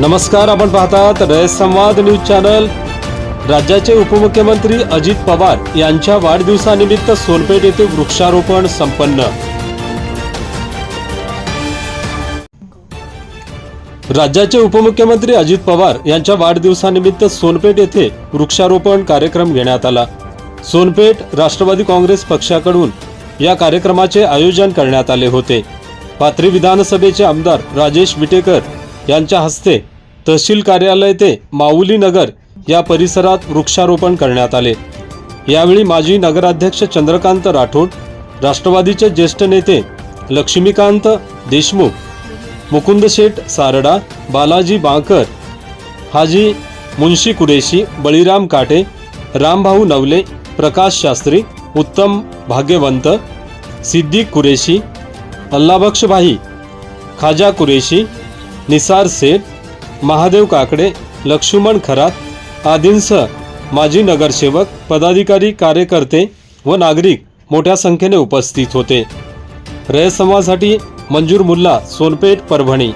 नमस्कार आपण पाहतात रयत संवाद न्यूज चॅनल. राज्याचे उपमुख्यमंत्री अजित पवार यांच्या वाढदिवसानिमित्त सोनपेठ येथे वृक्षारोपण संपन्न. राज्याचे उपमुख्यमंत्री अजित पवार यांच्या वाढदिवसानिमित्त सोनपेठ येथे वृक्षारोपण कार्यक्रम घेण्यात आला. सोनपेठ राष्ट्रवादी काँग्रेस पक्षाकडून या कार्यक्रमाचे आयोजन करण्यात आले होते. पाथरी विधानसभेचे आमदार राजेश विटेकर यांच्या हस्ते तहसील कार्यालय ते माऊली नगर या परिसरात वृक्षारोपण करण्यात आले. यावेळी माजी नगराध्यक्ष चंद्रकांत राठोड राष्ट्रवादीचे ज्येष्ठ नेते लक्ष्मीकांत देशमुख मुकुंद शेठ सारडा बालाजी बांकर हाजी मुन्शी कुरेशी बळीराम काटे रामभाऊ नवले प्रकाश शास्त्री उत्तम भाग्यवंत सिद्दीक कुरेशी अल्लाबक्षभाई खाजा कुरेशी निसार सेठ महादेव काकडे लक्ष्मण खरात आदींसह माजी नगरसेवक पदाधिकारी कार्यकर्ते व नागरिक मोठ्या संख्येने उपस्थित होते. रयसमासाठी मंजूर मुल्ला सोनपेठ परभणी.